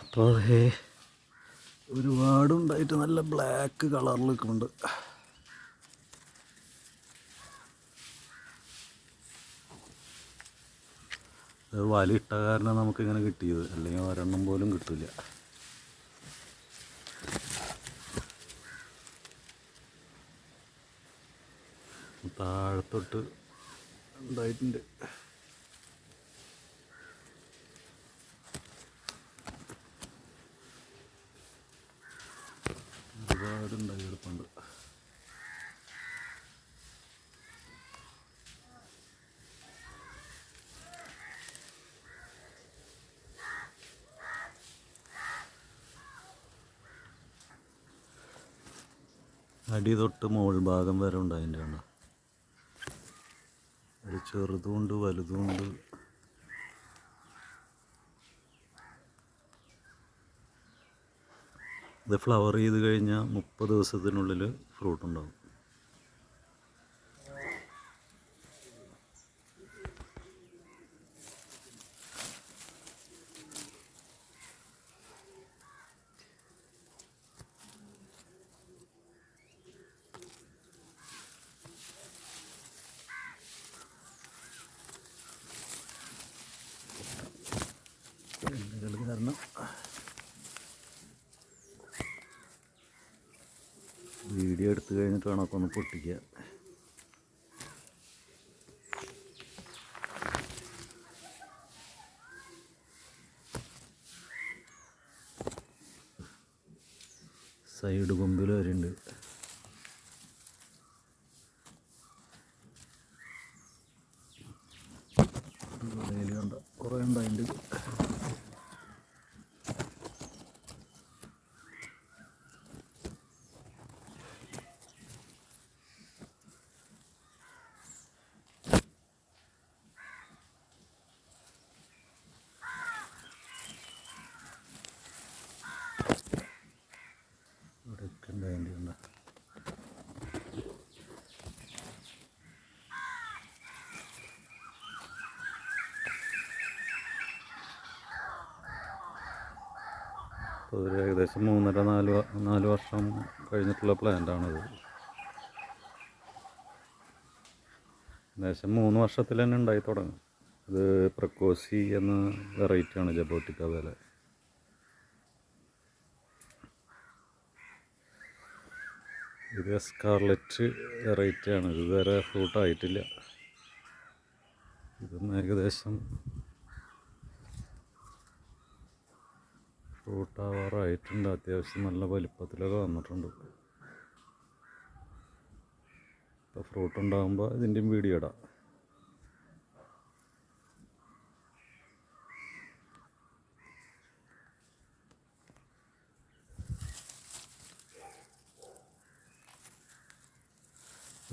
അപ്പോൾ ഒരുപാടുണ്ടായിട്ട് നല്ല ബ്ലാക്ക് കളറിൽ നിൽക്കുന്നുണ്ട് അത് വല ഇട്ട കാരണം നമുക്കിങ്ങനെ കിട്ടിയത്. അല്ലെങ്കിൽ ഒരെണ്ണം പോലും കിട്ടില്ല താഴത്തൊട്ട് ഉണ്ടായിട്ടുണ്ട് ഒരുപാടുണ്ടായി കിടപ്പുണ്ട് അടി തൊട്ട് മുകൾ ഭാഗം വരെ ഉണ്ടായതിന്റെ ചെറുതുകൊണ്ട് വലുതുകൊണ്ട് ഇത് ഫ്ലവർ ചെയ്ത് കഴിഞ്ഞാൽ മുപ്പത് ദിവസത്തിനുള്ളിൽ ഫ്രൂട്ട് ഉണ്ടാവും ഇലകൾ കാരണം വീഡിയോ എടുത്തു കഴിഞ്ഞിട്ട് വേണം ഒന്ന് പൊട്ടിക്കുക. സൈഡ് കൊമ്പിൽ വരുന്നുണ്ട് കുറേ കണ്ട കുറേ ഉണ്ടായിട്ടുണ്ട് ഇവിടെയൊക്കെ ഉണ്ടായിട്ടുണ്ട് ഒരു ഏകദേശം മൂന്നര നാല് നാല് വർഷം കഴിഞ്ഞിട്ടുള്ള പ്ലാന്റാണത്. ഏകദേശം മൂന്ന് വർഷത്തിൽ തന്നെ ഉണ്ടായി തുടങ്ങും. ഇത് പ്രക്കോസി എന്ന വെറൈറ്റിയാണ് ജബോട്ടിക്ക വില. ഇത് സ്കാർലറ്റ് വെറൈറ്റിയാണ്. ഇതുവരെ ഇത് വേറെ ഫ്രൂട്ട് ആയിട്ടില്ല ഇതും ഏകദേശം ഫ്രൂട്ട് ആവാറായിട്ടുണ്ട് അത്യാവശ്യം നല്ല വലിപ്പത്തിലൊക്കെ വന്നിട്ടുണ്ട്. ഇപ്പോൾ ഫ്രൂട്ട് ഉണ്ടാകുമ്പോൾ ഇതിന്റെയും വീഡിയോ ഇടാം.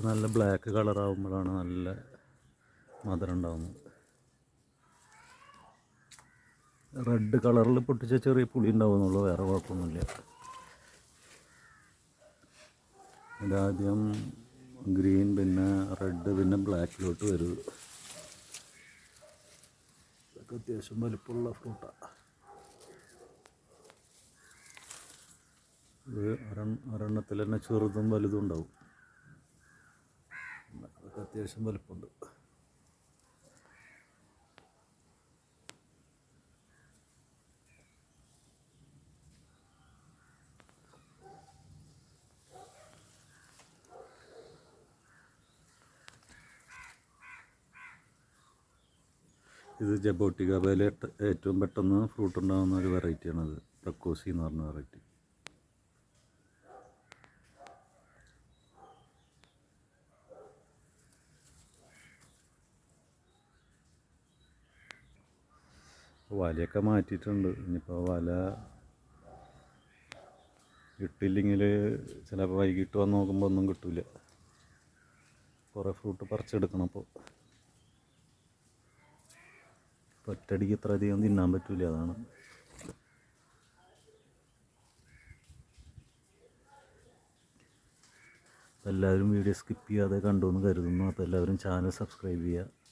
നല്ല ബ്ലാക്ക് കളറാകുമ്പോഴാണ് നല്ല മധുരം ഉണ്ടാകുന്നത് റെഡ് കളറിൽ പൊട്ടിച്ച ചെറിയ പുളി ഉണ്ടാവുന്നുള്ളൂ വേറെ കുഴപ്പമൊന്നുമില്ല. ഇതാദ്യം ഗ്രീൻ പിന്നെ റെഡ് പിന്നെ ബ്ലാക്കിലോട്ട് വരും. ഇതൊക്കെ അത്യാവശ്യം വലിപ്പമുള്ള ഫ്രൂട്ടാണ് ഇത് ഒരെണ്ണം ഒരെണ്ണത്തിൽ തന്നെ ചെറുതും വലുതും ഉണ്ടാവും. അതൊക്കെ അത്യാവശ്യം വലിപ്പമുണ്ട്. ഇത് ജബോട്ടിക വേല ഏറ്റവും പെട്ടെന്ന് ഫ്രൂട്ട് ഉണ്ടാകുന്ന ഒരു വെറൈറ്റിയാണത്. പ്രക്കോസി എന്ന് പറഞ്ഞ വെറൈറ്റി. വലയൊക്കെ മാറ്റിയിട്ടുണ്ട്. ഇനിയിപ്പോൾ വല കിട്ടില്ലെങ്കിൽ ചിലപ്പോൾ വൈകിട്ട് വന്ന് നോക്കുമ്പോൾ ഒന്നും കിട്ടില്ല കുറേ ഫ്രൂട്ട് പറിച്ചെടുക്കണം അപ്പോൾ ഒറ്റയടിക്ക് ഇത്ര അധികം തിന്നാൻ പറ്റില്ല അതാണ്. എല്ലാവരും വീഡിയോ സ്കിപ്പ് ചെയ്യാതെ കണ്ടു എന്ന് കരുതുന്നു. അപ്പോൾ എല്ലാവരും ചാനൽ സബ്സ്ക്രൈബ് ചെയ്യുക.